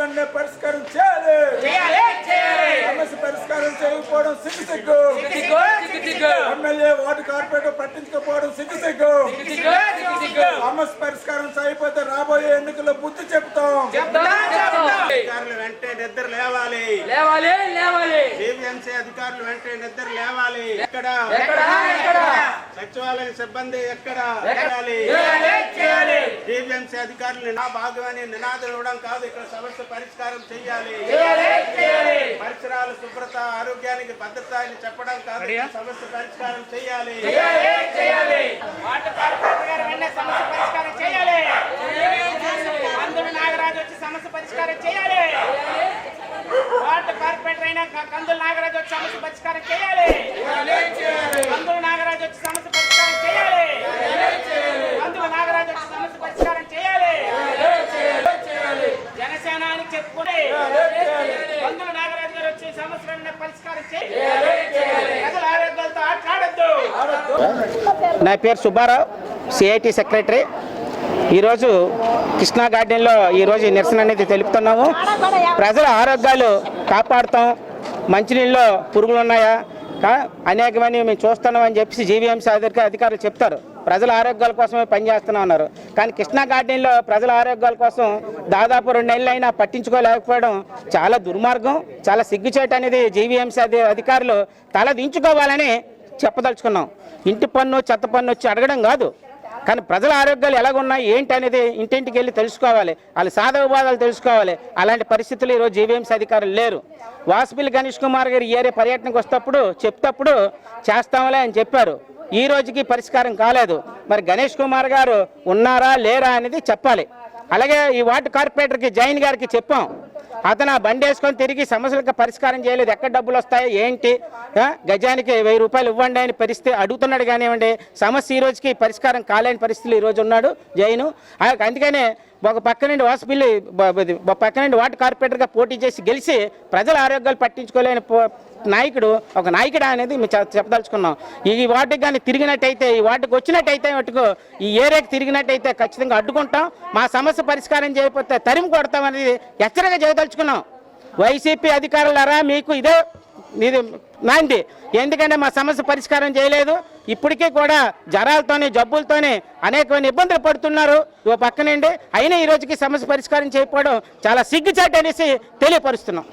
వెంటనే పరిష్కారం చేయాలి. చేయాలి చేయాలి. సమస్య పరిష్కారం చేయకపోవడం సిగ్గు సిగ్గు. సిగ్గు సిగ్గు సిగ్గు ఎమ్మెల్యే వార్డు కార్పొరేటర్ పట్టించుకోకపోవడం సిగ్గు సిగ్గు. సిగ్గు సిగ్గు సిగ్గు సమస్య పరిష్కారం చేయకపోతే రాబోయే ఎన్నికల్లో బుద్ధి చెప్తాం. చెప్తాం చెప్తాం. అధికారులు వెంటనే నిద్ర లేవాలి. లేవాలి లేవాలి. జీవీఎంసీ అధికారులు వెంటనే నిద్ర లేవాలి. ఎక్కడ? ఎక్కడ? ఎక్కడ? సచివాలయ సిబ్బంది ఎక్కడ? జీవీఎంసీ అధికారులు నా భాగమని నినాదం ఇవ్వడం కాదు ఇక్కడ సమస్య పరిష్కారం చేయాలి పరిసరాల శుభ్రత ఆరోగ్యానికి భద్రత అని చెప్పడం కాదు సమస్య పరిష్కారం చేయాలి సమస్య పరిష్కారం చేయాలి కందులు నాగరాజు వచ్చి సమస్య పరిష్కారం చేయాలి వాటర్ కార్పొరేటర్ అయినా కందులు నాగరాజు వచ్చి సమస్య పరిష్కారం చేయాలి కందులు నాగరాజు వచ్చి సమస్య పరిష్కారం చేయాలి కందులు నాగరాజు వచ్చి సమస్య పరిష్కారం చేయాలి జనసేన అని చెప్పుకుని కందులు నాగరాజు గారు వచ్చి సమస్య వెంటనే పరిష్కారం చేయాలి ప్రజల ఆరోగ్యాలతో ఆటలాడద్దు నా పేరు సుబ్బారావు సిఐటి సెక్రటరీ ఈరోజు కృష్ణా గార్డెన్లో ఈరోజు ఈ నిరసన అనేది తెలుపుతున్నాము. ప్రజల ఆరోగ్యాలు కాపాడుతాం. మంచినీళ్ళలో పురుగులు ఉన్నాయా? అనేకమని మేము చూస్తున్నామని చెప్పి జీవీఎంసీ అధిక అధికారులు చెప్తారు. ప్రజల ఆరోగ్యాల కోసమే పనిచేస్తున్నాం అన్నారు కానీ కృష్ణా గార్డెన్లో ప్రజల ఆరోగ్యాల కోసం దాదాపు రెండు నెలలు అయినా పట్టించుకోలేకపోవడం చాలా దుర్మార్గం చాలా సిగ్గుచేట అనేది జీవీఎంసీ అధికారులు తల దించుకోవాలని చెప్పదలుచుకున్నాం. ఇంటి పన్ను చెత్త పన్ను వచ్చి అడగడం కాదు. కానీ ప్రజల ఆరోగ్యాలు ఎలాగున్నాయి ఏంటి అనేది ఇంటింటికి వెళ్ళి తెలుసుకోవాలి. వాళ్ళ సాధక బాధలు తెలుసుకోవాలి. అలాంటి పరిస్థితులు ఈరోజు జీవీఎంసీ అధికారులు లేరు. వాసుపల్లి గణేష్ కుమార్ గారు ఏరే పర్యటనకు వస్తప్పుడు చెప్తప్పుడు చేస్తాంలే అని చెప్పారు. ఈ రోజుకి పరిష్కారం కాలేదు. మరి గణేష్ కుమార్ గారు ఉన్నారా లేరా అనేది చెప్పాలి. అలాగే ఈ వార్డు కార్పొరేటర్కి జైన్ గారికి చెప్పాం. అతను ఆ బండి వేసుకొని తిరిగి సమస్యలకు పరిష్కారం చేయలేదు. ఎక్కడ డబ్బులు వస్తాయి ఏంటి? గజానికి వెయ్యి రూపాయలు ఇవ్వండి అని పరిస్థితి అడుగుతున్నాడు కానివ్వండి. సమస్య ఈ రోజుకి పరిష్కారం కాలేని పరిస్థితులు ఈరోజు ఉన్నాడు జైను అందుకనే ఒక పక్క నుండి వాసుపిల్లి ఒక పక్క నుండి వార్డు కార్పొరేటర్గా పోటీ చేసి గెలిచి ప్రజల ఆరోగ్యాలు పట్టించుకోలేని నాయకుడు ఒక నాయకుడు అనేది మేము చెప్పదలుచుకున్నాం. ఈ వార్డుకి కానీ తిరిగినట్టయితే ఈ వార్డుకి వచ్చినట్టయితే మటుకు ఈ ఏరియాకి తిరిగినట్టయితే ఖచ్చితంగా అడ్డుకుంటాం. మా సమస్య పరిష్కారం చేయకపోతే తరిమి కొడతాం అనేది హెచ్చరిక చేయదలుచుకున్నాం. వైసీపీ అధికారులారా మీకు ఇదే ఇది నాంది ఎందుకంటే మా సమస్య పరిష్కారం చేయలేదు. ఇప్పటికీ కూడా జ్వరాలతోనే జబ్బులతోనే అనేకమైన ఇబ్బందులు పడుతున్నారు. ఓ పక్కనండి. అయినా ఈ రోజుకి సమస్య పరిష్కారం చేయకపోవడం చాలా సిగ్గుచాటు అనేసి తెలియపరుస్తున్నాం.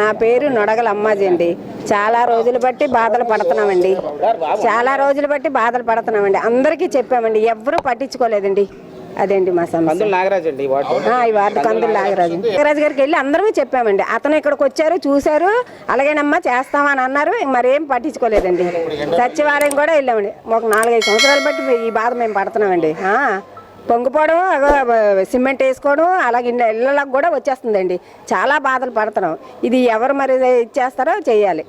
నా పేరు నొడగల అమ్మాజీ అండి. చాలా రోజులు బట్టి బాధలు పడుతున్నామండి. చాలా రోజులు బట్టి బాధలు పడుతున్నామండి. అందరికీ చెప్పామండి. ఎవరూ పట్టించుకోలేదండి. అదేంటి మా సమస్య? నాగరాజు అండి ఈ వార్డు. ఈ వార్డు కందులు నాగరాజు. నాగరాజు. గారికి వెళ్ళి అందరూ చెప్పామండి. అతను ఇక్కడికి వచ్చారు చూశారు అలాగేనమ్మా చేస్తామని అన్నారు మరేం పట్టించుకోలేదండి. సచివాలయం కూడా వెళ్ళామండి. ఒక నాలుగైదు సంవత్సరాలు బట్టి ఈ బాధ మేము పడుతున్నామండి. పొంగిపోవడం సిమెంట్ వేసుకోవడం అలాగే ఇళ్ళ- ఇళ్ళకి కూడా వచ్చేస్తుందండి. చాలా బాధలు పడుతున్నాం. ఇది ఎవరు మరి ఇచ్చేస్తారో చెయ్యాలి